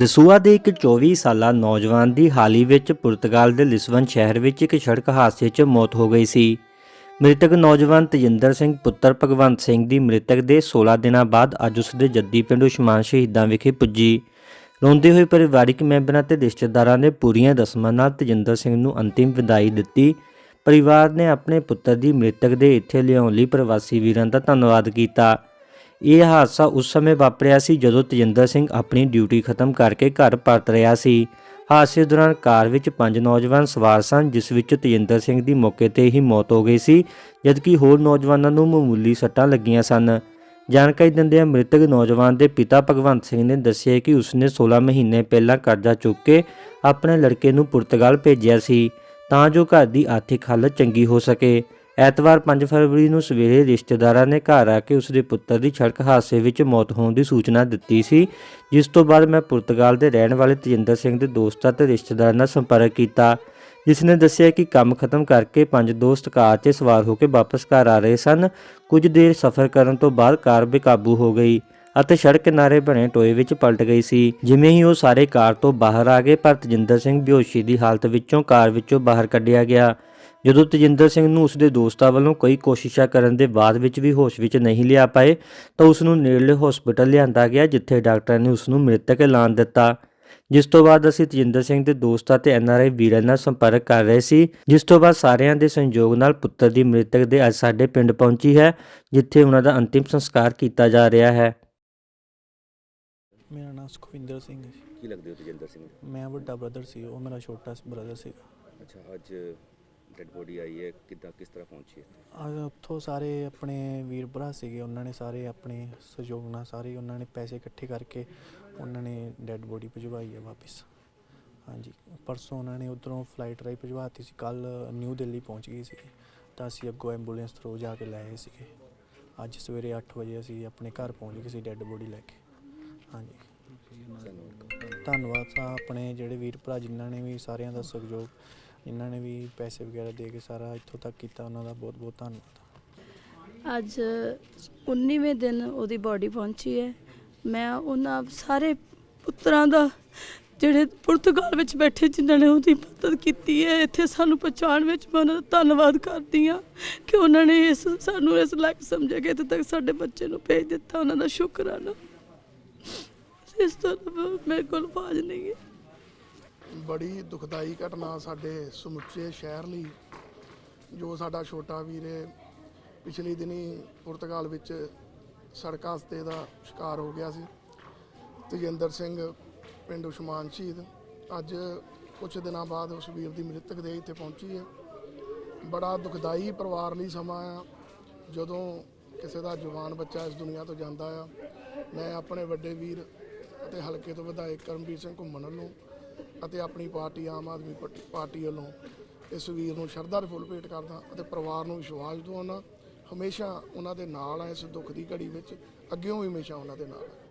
ਦਸੂਆ ਦੇ ਇੱਕ 24 ਸਾਲਾ ਨੌਜਵਾਨ ਦੀ ਹਾਲ ਹੀ ਵਿੱਚ ਪੁਰਤਗਾਲ ਦੇ ਲਿਸਬਨ ਸ਼ਹਿਰ ਵਿੱਚ ਇੱਕ ਸੜਕ ਹਾਦਸੇ 'ਚ ਮੌਤ ਹੋ ਗਈ ਸੀ। ਮ੍ਰਿਤਕ ਨੌਜਵਾਨ ਤਜਿੰਦਰ ਸਿੰਘ, ਪੁੱਤਰ ਭਗਵੰਤ ਸਿੰਘ ਦੀ ਮ੍ਰਿਤਕ ਦੇ 16 ਦਿਨਾਂ ਬਾਅਦ ਅੱਜ ਉਸ ਦੇ ਜੱਦੀ ਪਿੰਡ ਉਸ਼ਮਾਨ ਸ਼ਹੀਦਾਂ ਵਿਖੇ ਪੁੱਜੀ। ਰੋਂਦੇ ਹੋਏ ਪਰਿਵਾਰਿਕ ਮੈਂਬਰਾਂ ਤੇ ਰਿਸ਼ਤੇਦਾਰਾਂ ਨੇ ਪੂਰੀਆਂ ਰਸਮਾਂ ਨਾਲ ਤਜਿੰਦਰ ਸਿੰਘ ਨੂੰ ਅੰਤਿਮ ਵਿਦਾਈ ਦਿੱਤੀ। ਪਰਿਵਾਰ ਨੇ ਆਪਣੇ ਪੁੱਤਰ ਦੀ ਮ੍ਰਿਤਕ ਦੇ ਇੱਥੇ ਲਿਆਉਣ ਲਈ ਪ੍ਰਵਾਸੀ ਵੀਰਾਂ ਦਾ ਧੰਨਵਾਦ ਕੀਤਾ। ਇਹ ਹਾਦਸਾ ਉਸ ਸਮੇਂ ਵਾਪਰਿਆ ਸੀ ਜਦੋਂ ਤਜਿੰਦਰ ਸਿੰਘ ਆਪਣੀ ਡਿਊਟੀ ਖਤਮ ਕਰਕੇ ਘਰ ਪਰਤ ਰਿਹਾ ਸੀ। ਹਾਦਸੇ ਦੌਰਾਨ ਕਾਰ ਵਿੱਚ ਪੰਜ ਨੌਜਵਾਨ ਸਵਾਰ ਸਨ, ਜਿਸ ਵਿੱਚ ਤਜਿੰਦਰ ਸਿੰਘ ਦੀ ਮੌਕੇ ਤੇ ਹੀ ਮੌਤ ਹੋ ਗਈ ਸੀ, ਜਦਕਿ ਹੋਰ ਨੌਜਵਾਨਾਂ ਨੂੰ ਮਾਮੂਲੀ ਸੱਟਾਂ ਲੱਗੀਆਂ ਸਨ। ਜਾਣਕਾਰੀ ਦਿੰਦਿਆਂ ਮ੍ਰਿਤਕ ਨੌਜਵਾਨ ਦੇ ਪਿਤਾ ਭਗਵੰਤ ਸਿੰਘ ਨੇ ਦੱਸਿਆ ਕਿ ਉਸਨੇ 16 ਮਹੀਨੇ ਪਹਿਲਾਂ ਕਰਜ਼ਾ ਚੁੱਕ ਕੇ ਆਪਣੇ ਲੜਕੇ ਨੂੰ ਪੁਰਤਗਾਲ ਭੇਜਿਆ ਸੀ, ਤਾਂ ਜੋ ਘਰ ਦੀ ਆਰਥਿਕ ਹਾਲਤ ਚੰਗੀ ਹੋ ਸਕੇ। ਐਤਵਾਰ 5 ਫਰਵਰੀ ਨੂੰ ਸਵੇਰੇ ਰਿਸ਼ਤੇਦਾਰਾਂ ਨੇ ਘਰ ਆ ਕੇ ਉਸਦੇ ਪੁੱਤਰ ਦੀ ਸੜਕ ਹਾਦਸੇ ਵਿੱਚ ਮੌਤ ਹੋਣ ਦੀ ਸੂਚਨਾ ਦਿੱਤੀ ਸੀ, ਜਿਸ ਤੋਂ ਬਾਅਦ ਮੈਂ ਪੁਰਤਗਾਲ ਦੇ ਰਹਿਣ ਵਾਲੇ ਤਜਿੰਦਰ ਸਿੰਘ ਦੇ ਦੋਸਤਾਂ ਤੇ ਰਿਸ਼ਤੇਦਾਰਾਂ ਨਾਲ ਸੰਪਰਕ ਕੀਤਾ, ਜਿਸ ਨੇ ਦੱਸਿਆ ਕਿ ਕੰਮ ਖਤਮ ਕਰਕੇ ਪੰਜ ਦੋਸਤ ਕਾਰ 'ਤੇ ਸਵਾਰ ਹੋ ਕੇ ਵਾਪਸ ਘਰ ਆ ਰਹੇ ਸਨ। ਕੁਝ ਦੇਰ ਸਫ਼ਰ ਕਰਨ ਤੋਂ ਬਾਅਦ ਕਾਰ ਬੇਕਾਬੂ ਹੋ ਗਈ ਅਤੇ ਸੜਕ ਕਿਨਾਰੇ ਬਣੇ ਟੋਏ ਵਿੱਚ ਪਲਟ ਗਈ ਸੀ। ਜਿਵੇਂ ਹੀ ਉਹ ਸਾਰੇ ਕਾਰ ਤੋਂ ਬਾਹਰ ਆ ਗਏ, ਪਰ ਤਜਿੰਦਰ ਸਿੰਘ ਬਿਹੋਸ਼ੀ ਦੀ ਹਾਲਤ ਵਿੱਚੋਂ ਕਾਰ ਵਿੱਚੋਂ ਬਾਹਰ ਕੱਢਿਆ ਗਿਆ। ਜਦੋਂ ਤਜਿੰਦਰ ਸਿੰਘ ਨੂੰ ਉਸਦੇ ਦੋਸਤਾਂ ਵੱਲੋਂ ਕਈ ਕੋਸ਼ਿਸ਼ਾਂ ਕਰਨ ਦੇ ਬਾਅਦ ਵਿੱਚ ਵੀ ਹੋਸ਼ ਵਿੱਚ ਨਹੀਂ ਲਿਆ ਪਾਏ ਤਾਂ ਉਸ ਨੂੰ ਨੇੜਲੇ ਹਸਪੀਟਲ ਲਿਆਂਦਾ ਗਿਆ ਜਿੱਥੇ ਡਾਕਟਰਾਂ ਨੇ ਉਸ ਨੂੰ ਮ੍ਰਿਤਕ ਐਲਾਨ ਦਿੱਤਾ। ਜਿਸ ਤੋਂ ਬਾਅਦ ਅਸੀਂ ਤਜਿੰਦਰ ਸਿੰਘ ਦੇ ਦੋਸਤਾਂ ਤੇ ਐਨਆਰਆਈ ਵੀਰਾਂ ਨਾਲ ਸੰਪਰਕ ਕਰ ਰਹੇ ਸੀ ਜਿਸ ਤੋਂ ਬਾਅਦ ਸਾਰਿਆਂ ਦੇ ਸੰਯੋਗ ਨਾਲ ਪੁੱਤਰ ਦੀ ਮ੍ਰਿਤਕ ਦੇ ਅੱਜ ਸਾਡੇ ਪਿੰਡ ਪਹੁੰਚੀ ਹੈ ਜਿੱਥੇ ਉਹਨਾਂ ਦਾ ਅੰਤਿਮ ਸੰਸਕਾਰ ਕੀਤਾ ਜਾ ਰਿਹਾ ਹੈ। ਮੇਰਾ ਨਾਮ ਸੁਖਵਿੰਦਰ ਸਿੰਘ ਹੈ। ਕੀ ਲੱਗਦੇ ਹੋ ਤਜਿੰਦਰ ਸਿੰਘ ਮੈਂ ਵੱਡਾ ਬ੍ਰਦਰ ਸੀ ਉਹ ਮੇਰਾ ਛੋਟਾ ਬ੍ਰਦਰ ਸੀਗਾ। ਅੱਛਾ ਅੱਜ ਡੈਡ ਬੋਡੀ ਆਈ ਹੈ ਕਿੱਦਾਂ ਕਿਸ ਤਰ੍ਹਾਂ ਪਹੁੰਚੀ ਹੈ? ਆ ਉੱਥੋਂ ਸਾਰੇ ਆਪਣੇ ਵੀਰ ਭਰਾ ਸੀਗੇ ਉਹਨਾਂ ਨੇ ਸਾਰੇ ਆਪਣੇ ਸਹਿਯੋਗ ਨਾਲ ਸਾਰੇ ਉਹਨਾਂ ਨੇ ਪੈਸੇ ਇਕੱਠੇ ਕਰਕੇ ਉਹਨਾਂ ਨੇ ਡੈੱਡ ਬੋਡੀ ਭਿਜਵਾਈ ਹੈ ਵਾਪਸ। ਹਾਂਜੀ ਪਰਸੋਂ ਉਹਨਾਂ ਨੇ ਉਧਰੋਂ ਫਲਾਈਟ ਰਾਹੀਂ ਭਿਜਵਾਤੀ ਸੀ ਕੱਲ ਨਿਊ ਦਿੱਲੀ ਪਹੁੰਚ ਗਈ ਸੀ ਤਾਂ ਅਸੀਂ ਅੱਗੋਂ ਐਂਬੂਲੈਂਸ ਥਰੂ ਜਾ ਕੇ ਲੈ ਆਏ ਸੀਗੇ। ਅੱਜ ਸਵੇਰੇ 8 ਵਜੇ ਅਸੀਂ ਆਪਣੇ ਘਰ ਪਹੁੰਚ ਗਏ ਸੀ ਡੈੱਡ ਬੋਡੀ ਲੈ ਕੇ। ਹਾਂਜੀ। ਧੰਨਵਾਦ। ਸਾ ਆਪਣੇ ਜਿਹੜੇ ਵੀਰ ਭਰਾ ਜਿਨ੍ਹਾਂ ਨੇ ਵੀ ਸਾਰਿਆਂ ਦਾ ਸਹਿਯੋਗ ਜਿਨ੍ਹਾਂ ਨੇ ਵੀ ਪੈਸੇ ਵਗੈਰਾ ਦੇ ਕੇ ਸਾਰਾ ਇੱਥੋਂ ਤੱਕ ਕੀਤਾ, ਉਹਨਾਂ ਦਾ ਬਹੁਤ ਬਹੁਤ ਧੰਨਵਾਦ। ਅੱਜ 19ਵੇਂ ਦਿਨ ਉਹਦੀ ਬਾਡੀ ਪਹੁੰਚੀ ਹੈ। ਮੈਂ ਉਹਨਾਂ ਸਾਰੇ ਪੁੱਤਰਾਂ ਦਾ, ਜਿਹੜੇ ਪੁਰਤਗਾਲ ਵਿੱਚ ਬੈਠੇ ਜਿਨ੍ਹਾਂ ਨੇ ਉਹਦੀ ਮਦਦ ਕੀਤੀ ਹੈ, ਇੱਥੇ ਸਾਨੂੰ ਪਹੁੰਚਾਉਣ ਵਿੱਚ ਮੈਂ ਉਹਨਾਂ ਦਾ ਧੰਨਵਾਦ ਕਰਦੀ ਹਾਂ ਕਿ ਉਹਨਾਂ ਨੇ ਇਸ, ਸਾਨੂੰ ਇਸ ਲਾਇਕ ਸਮਝ ਕੇ ਇੱਥੇ ਤੱਕ ਸਾਡੇ ਬੱਚੇ ਨੂੰ ਭੇਜ ਦਿੱਤਾ, ਉਹਨਾਂ ਦਾ ਸ਼ੁਕਰਾਨਾ। ਇਸ ਤੋਂ ਮੇਰੇ ਕੋਲ ਬਾਜ ਨਹੀਂ ਹੈ। ਬੜੀ ਦੁਖਦਾਈ ਘਟਨਾ ਸਾਡੇ ਸਮੁੱਚੇ ਸ਼ਹਿਰ ਲਈ, ਜੋ ਸਾਡਾ ਛੋਟਾ ਵੀਰ ਹੈ ਪਿਛਲੇ ਦਿਨੀ ਪੁਰਤਗਾਲ ਵਿੱਚ ਸੜਕ ਹਾਦਸੇ ਦਾ ਸ਼ਿਕਾਰ ਹੋ ਗਿਆ ਸੀ। ਤੇਜਿੰਦਰ ਸਿੰਘ, ਪਿੰਡ ਉਸ਼ਮਾਨ ਸ਼ਹੀਦ, ਅੱਜ ਕੁਝ ਦਿਨਾਂ ਬਾਅਦ ਉਸ ਵੀਰ ਦੀ ਮ੍ਰਿਤਕ ਦੇਹ ਇੱਥੇ ਪਹੁੰਚੀ ਹੈ। ਬੜਾ ਦੁਖਦਾਈ ਪਰਿਵਾਰ ਲਈ ਸਮਾਂ ਆ, ਜਦੋਂ ਕਿਸੇ ਦਾ ਜਵਾਨ ਬੱਚਾ ਇਸ ਦੁਨੀਆ ਤੋਂ ਜਾਂਦਾ ਆ। ਮੈਂ ਆਪਣੇ ਵੱਡੇ ਵੀਰ ਅਤੇ ਹਲਕੇ ਤੋਂ ਵਿਧਾਇਕ ਕਰਮਵੀਰ ਸਿੰਘ ਘੁੰਮਣ ਵੱਲੋਂ ਅਤੇ ਆਪਣੀ ਪਾਰਟੀ, ਆਮ ਆਦਮੀ ਪਾਰਟੀ- ਵੱਲੋਂ ਇਸ ਵੀਰ ਨੂੰ ਸ਼ਰਧਾ ਦੇ ਫੁੱਲ ਭੇਟ ਕਰਦਾ ਅਤੇ ਪਰਿਵਾਰ ਨੂੰ ਵਿਸ਼ਵਾਸ ਦਿਵਾਉਣਾ ਹਮੇਸ਼ਾ ਉਹਨਾਂ ਦੇ ਨਾਲ ਆ, ਇਸ ਦੁੱਖ ਦੀ ਘੜੀ ਵਿੱਚ ਅੱਗਿਓਂ ਵੀ ਹਮੇਸ਼ਾ ਉਹਨਾਂ ਦੇ ਨਾਲ ਆ।